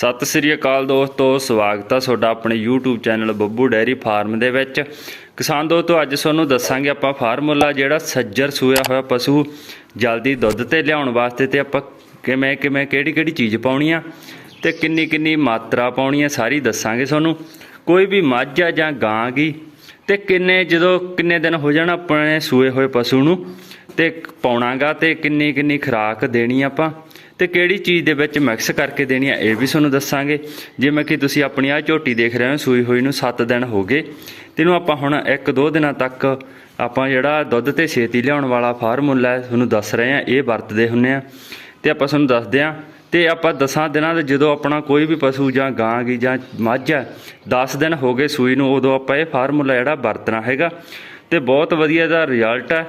ਸਤਿ ਸ੍ਰੀ ਅਕਾਲ ਦੋਸਤੋ, ਸਵਾਗਤ ਹੈ ਤੁਹਾਡਾ ਆਪਣੇ YouTube channel Babbu dairy farm ਦੇ ਵਿੱਚ। ਕਿਸਾਨ ਦੋਸਤੋ, ਅੱਜ ਤੁਹਾਨੂੰ ਦੱਸਾਂਗੇ ਆਪਾਂ ਫਾਰਮੂਲਾ ਜਿਹੜਾ ਸੱਜਰ ਸੂਇਆ ਹੋਇਆ ਪਸ਼ੂ ਜਲਦੀ ਦੁੱਧ ਤੇ ਲਿਆਉਣ ਵਾਸਤੇ ਤੇ ਆਪਾਂ ਕਿਵੇਂ ਕਿਵੇਂ, ਕਿਹੜੀ ਕਿਹੜੀ ਚੀਜ਼ ਪਾਉਣੀ ਆ ਤੇ ਕਿੰਨੀ ਕਿੰਨੀ ਮਾਤਰਾ ਪਾਉਣੀ ਆ, ਸਾਰੀ ਦੱਸਾਂਗੇ ਤੁਹਾਨੂੰ। ਕੋਈ ਵੀ ਮੱਝ ਆ ਜਾਂ ਗਾਂ ਗੀ, ਤੇ ਕਿੰਨੇ, ਜਦੋਂ ਕਿੰਨੇ ਦਿਨ ਹੋ ਜਾਣ ਆਪਣੇ ਸੂਏ ਹੋਏ ਪਸ਼ੂ ਨੂੰ, ਤੇ ਪਾਉਣਾਗਾ ਤੇ ਕਿੰਨੀ ਕਿੰਨੀ ਖੁਰਾਕ ਦੇਣੀ ਆਪਾਂ। ਤੇ ਕਿਹੜੀ ਚੀਜ਼ ਦੇ ਵਿੱਚ ਮਿਕਸ ਕਰਕੇ ਦੇਣੀ ਹੈ ਇਹ ਵੀ ਤੁਹਾਨੂੰ ਦੱਸਾਂਗੇ। ਜਿਵੇਂ ਕਿ ਤੁਸੀਂ ਆਪਣੀ ਆ ਝੋਟੀ ਦੇਖ ਰਹੇ ਹੋ, ਸੂਈ ਹੋਈ ਨੂੰ 7 ਦਿਨ ਹੋ ਗਏ। ਤੈਨੂੰ ਆਪਾਂ ਹੁਣ 1-2 ਦਿਨਾਂ ਤੱਕ ਆਪਾਂ ਜਿਹੜਾ ਦੁੱਧ ਤੇ ਛੇਤੀ ਲਿਆਉਣ ਵਾਲਾ ਫਾਰਮੂਲਾ ਤੁਹਾਨੂੰ ਦੱਸ ਰਹੇ ਆ, ਇਹ ਵਰਤਦੇ ਹੁੰਨੇ ਆ। ਤੇ ਆਪਾਂ ਤੁਹਾਨੂੰ ਦੱਸਦੇ ਆ, ਤੇ ਆਪਾਂ 10 ਦਿਨਾਂ ਦੇ ਜਦੋਂ ਆਪਣਾ ਕੋਈ ਵੀ ਪਸ਼ੂ ਜਾਂ ਗਾਂ ਗੀ ਜਾਂ ਮੱਝ ਹੈ 10 ਦਿਨ ਹੋ ਗਏ ਸੂਈ ਨੂੰ, ਉਦੋਂ ਆਪਾਂ ਇਹ ਫਾਰਮੂਲਾ ਜਿਹੜਾ ਵਰਤਣਾ ਹੈਗਾ। ਤੇ ਬਹੁਤ ਵਧੀਆ ਦਾ ਰਿਜ਼ਲਟ ਹੈ।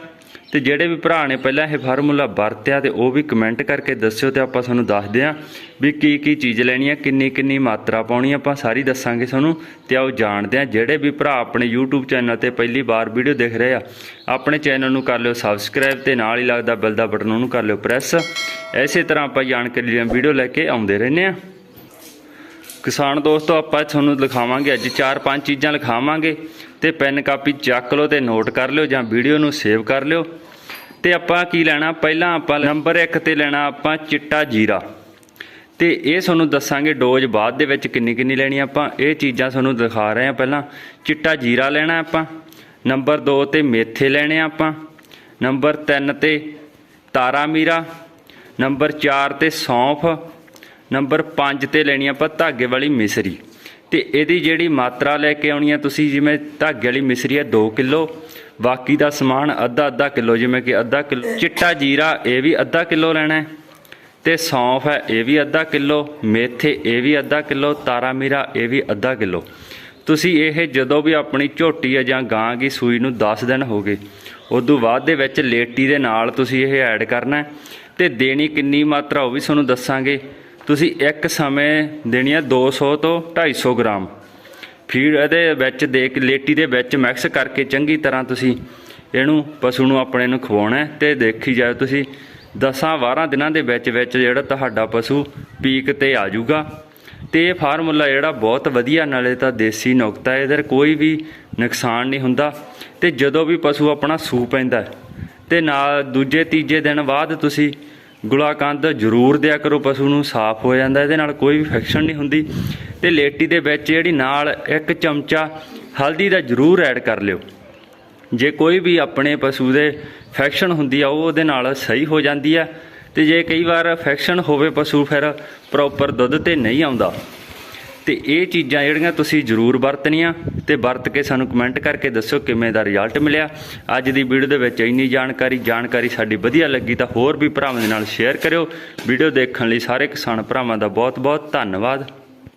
ਤੇ ਜਿਹੜੇ ਵੀ ਭਰਾ ਨੇ ਪਹਿਲਾਂ ਇਹ ਫਾਰਮੂਲਾ ਵਰਤਿਆ ਤੇ ਉਹ ਵੀ ਕਮੈਂਟ ਕਰਕੇ ਦੱਸਿਓ ਤੇ ਆਪਾਂ ਤੁਹਾਨੂੰ ਦੱਸਦੇ ਆਂ ਵੀ ਕੀ ਕੀ ਚੀਜ਼ ਲੈਣੀ ਆ, ਕਿੰਨੀ ਕਿੰਨੀ ਮਾਤਰਾ ਪਾਉਣੀ ਆਪਾਂ ਸਾਰੀ ਦੱਸਾਂਗੇ ਤੁਹਾਨੂੰ ਤੇ ਆਓ ਜਾਣਦੇ ਆ ਜਿਹੜੇ ਵੀ ਭਰਾ ਆਪਣੇ YouTube ਚੈਨਲ ਤੇ ਪਹਿਲੀ ਵਾਰ ਵੀਡੀਓ ਦੇਖ ਰਹੇ ਆ, ਆਪਣੇ ਚੈਨਲ ਨੂੰ ਕਰ ਲਿਓ ਸਬਸਕ੍ਰਾਈਬ ਤੇ ਨਾਲ ਹੀ ਲੱਗਦਾ ਬੈਲ ਦਾ ਬਟਨ ਉਹਨੂੰ ਕਰ ਲਿਓ ਪ੍ਰੈਸ ਐਸੇ ਤਰ੍ਹਾਂ ਆਪਾਂ ਜਾਣਕਾਰੀ ਦੀਆਂ ਵੀਡੀਓ ਲੈ ਕੇ ਆਉਂਦੇ ਰਹਿੰਦੇ ਆ ਕਿਸਾਨ ਦੋਸਤੋ, ਆਪਾਂ ਤੁਹਾਨੂੰ ਲਿਖਾਵਾਂਗੇ ਅੱਜ ਚਾਰ ਪੰਜ ਚੀਜ਼ਾਂ ਲਿਖਾਵਾਂਗੇ ਤੇ ਪੈਨ ਕਾਪੀ ਚੱਕ ਲਓ ਤੇ ਨੋਟ ਕਰ ਲਿਓ ਜਾਂ ਵੀਡੀਓ ਨੂੰ ਸੇਵ ਕਰ ਲਿਓ। ਤੇ ਆਪਾਂ ਕੀ ਲੈਣਾ? ਪਹਿਲਾਂ ਆਪਾਂ ਨੰਬਰ 1 ਤੇ ਲੈਣਾ ਆਪਾਂ ਚਿੱਟਾ ਜੀਰਾ। ਤੇ ਇਹ ਤੁਹਾਨੂੰ ਦੱਸਾਂਗੇ ਡੋਜ਼ ਬਾਅਦ ਦੇ ਵਿੱਚ ਕਿੰਨੀ ਕਿੰਨੀ ਲੈਣੀ ਆਪਾਂ। ਇਹ ਚੀਜ਼ਾਂ ਤੁਹਾਨੂੰ ਦਿਖਾ ਰਹੇ ਆ ਪਹਿਲਾਂ। ਚਿੱਟਾ ਜੀਰਾ ਲੈਣਾ ਆਪਾਂ। ਨੰਬਰ 2 ਤੇ ਮੇਥੇ ਲੈਣੇ ਆ ਆਪਾਂ। ਨੰਬਰ 3 ਤੇ ਤਾਰਾ ਮੀਰਾ ਨੰਬਰ 4 ਤੇ ਸੌਂਫ। ਨੰਬਰ 5 ਤੇ ਲੈਣੀ ਆਪਾਂ ਧਾਗੇ ਵਾਲੀ ਮਿਸਰੀ। ਤੇ ਇਹਦੀ ਜਿਹੜੀ ਮਾਤਰਾ ਲੈ ਕੇ ਆਉਣੀ ਆ ਤੁਸੀਂ, ਜਿਵੇਂ ਧਾਗੇ ਵਾਲੀ ਮਿਸਰੀ ਹੈ 2 ਕਿਲੋ, ਬਾਕੀ ਦਾ ਸਮਾਨ ਅੱਧਾ ਅੱਧਾ ਕਿਲੋ, ਜਿਵੇਂ ਕਿ ਅੱਧਾ ਕਿਲੋ, ਚਿੱਟਾ ਜੀਰਾ ਇਹ ਵੀ ਅੱਧਾ ਕਿਲੋ ਲੈਣਾ ਹੈ, ਤੇ ਸੌਂਫ ਹੈ ਇਹ ਵੀ ਅੱਧਾ ਕਿਲੋ, ਮੇਥੇ ਇਹ ਵੀ ਅੱਧਾ ਕਿਲੋ ਤਾਰਾ ਮੀਰਾ ਇਹ ਵੀ ਅੱਧਾ ਕਿਲੋ। ਤੁਸੀਂ ਇਹ ਜਦੋਂ ਵੀ ਆਪਣੀ ਝੋਟੀ ਹੈ ਜਾਂ ਗਾਂ ਦੀ ਸੂਈ ਨੂੰ 10 ਦਿਨ ਹੋ ਗਏ, ਉਦੋਂ ਬਾਅਦ ਦੇ ਵਿੱਚ ਲੇਟੀ ਦੇ ਨਾਲ ਤੁਸੀਂ ਇਹ ਐਡ ਕਰਨਾ ਹੈ, ਤੇ ਦੇਣੀ ਕਿੰਨੀ ਮਾਤਰਾ ਉਹ ਵੀ ਤੁਹਾਨੂੰ ਦੱਸਾਂਗੇ। ਤੁਸੀਂ ਇੱਕ ਸਮੇਂ ਦੇਣੀ ਹੈ 200 ਤੋਂ 250 ਗ੍ਰਾਮ। ਫੀਡ ਇਹਦੇ ਵਿੱਚ ਦੇ ਕੇ ਲੇਟੀ ਦੇ ਵਿੱਚ ਮਿਕਸ ਕਰਕੇ ਚੰਗੀ ਤਰ੍ਹਾਂ ਤੁਸੀਂ ਇਹਨੂੰ ਪਸ਼ੂ ਨੂੰ ਆਪਣੇ ਨੂੰ ਖਵਾਉਣਾ ਹੈ ਤੇ ਦੇਖੀ ਜਾਓ ਤੁਸੀਂ 10-12 ਦਿਨਾਂ ਦੇ ਵਿੱਚ ਵਿੱਚ ਜਿਹੜਾ ਤੁਹਾਡਾ ਪਸ਼ੂ ਪੀਕ ਤੇ ਆ ਜਾਊਗਾ। ਤੇ ਇਹ ਫਾਰਮੂਲਾ ਜਿਹੜਾ ਬਹੁਤ ਵਧੀਆ ਨਾਲੇ ਤਾਂ ਦੇਸੀ ਨੁਕਤਾ ਹੈ ਇਹਦੇ ਕੋਈ ਵੀ ਨੁਕਸਾਨ ਨਹੀਂ ਹੁੰਦਾ। ਤੇ ਜਦੋਂ ਵੀ ਪਸ਼ੂ ਆਪਣਾ ਸੂ ਪੈਂਦਾ ਹੈ, ਤੇ ਨਾਲ ਦੂਜੇ ਤੀਜੇ ਦਿਨ ਬਾਅਦ ਤੁਸੀਂ ਗੁਲਾਕੰਦ ਜ਼ਰੂਰ ਦਿਆ ਕਰੋ, ਪਸ਼ੂ ਨੂੰ ਸਾਫ਼ ਹੋ ਜਾਂਦਾ, ਇਹਦੇ ਨਾਲ ਕੋਈ ਵੀ ਇਨਫੈਕਸ਼ਨ ਨਹੀਂ ਹੁੰਦੀ। ਤੇ ਲੇਟੀ ਦੇ ਵਿੱਚ ਜਿਹੜੀ ਨਾਲ ਇੱਕ ਚਮਚਾ ਹਲਦੀ ਦਾ ਜ਼ਰੂਰ ਐਡ ਕਰ ਲਿਓ। ਜੇ ਕੋਈ ਵੀ ਆਪਣੇ ਪਸ਼ੂ ਦੇ ਇਨਫੈਕਸ਼ਨ ਹੁੰਦੀ ਆ, ਉਹ ਉਹਦੇ ਨਾਲ ਸਹੀ ਹੋ ਜਾਂਦੀ ਆ। ਤੇ ਜੇ ਕਈ ਵਾਰ ਇਨਫੈਕਸ਼ਨ ਹੋਵੇ ਪਸ਼ੂ, ਫਿਰ ਪ੍ਰੋਪਰ ਦੁੱਧ ਤੇ ਨਹੀਂ ਆਉਂਦਾ। ਤੇ ਇਹ ਚੀਜ਼ਾਂ ਜਿਹੜੀਆਂ ਤੁਸੀਂ ਜ਼ਰੂਰ ਵਰਤਣੀਆਂ ਤੇ ਵਰਤ ਕੇ ਸਾਨੂੰ ਕਮੈਂਟ ਕਰਕੇ ਦੱਸੋ ਕਿਵੇਂ ਦਾ ਰਿਜ਼ਲਟ ਮਿਲਿਆ। ਅੱਜ ਦੀ ਵੀਡੀਓ ਦੇ ਵਿੱਚ ਇੰਨੀ ਜਾਣਕਾਰੀ ਜਾਣਕਾਰੀ ਸਾਡੀ ਵਧੀਆ ਲੱਗੀ ਤਾਂ ਹੋਰ ਵੀ ਭਰਾਵਾਂ ਦੇ ਨਾਲ ਸ਼ੇਅਰ ਕਰਿਓ। ਵੀਡੀਓ ਦੇਖਣ ਲਈ ਸਾਰੇ ਕਿਸਾਨ ਭਰਾਵਾਂ ਦਾ ਬਹੁਤ ਬਹੁਤ ਧੰਨਵਾਦ।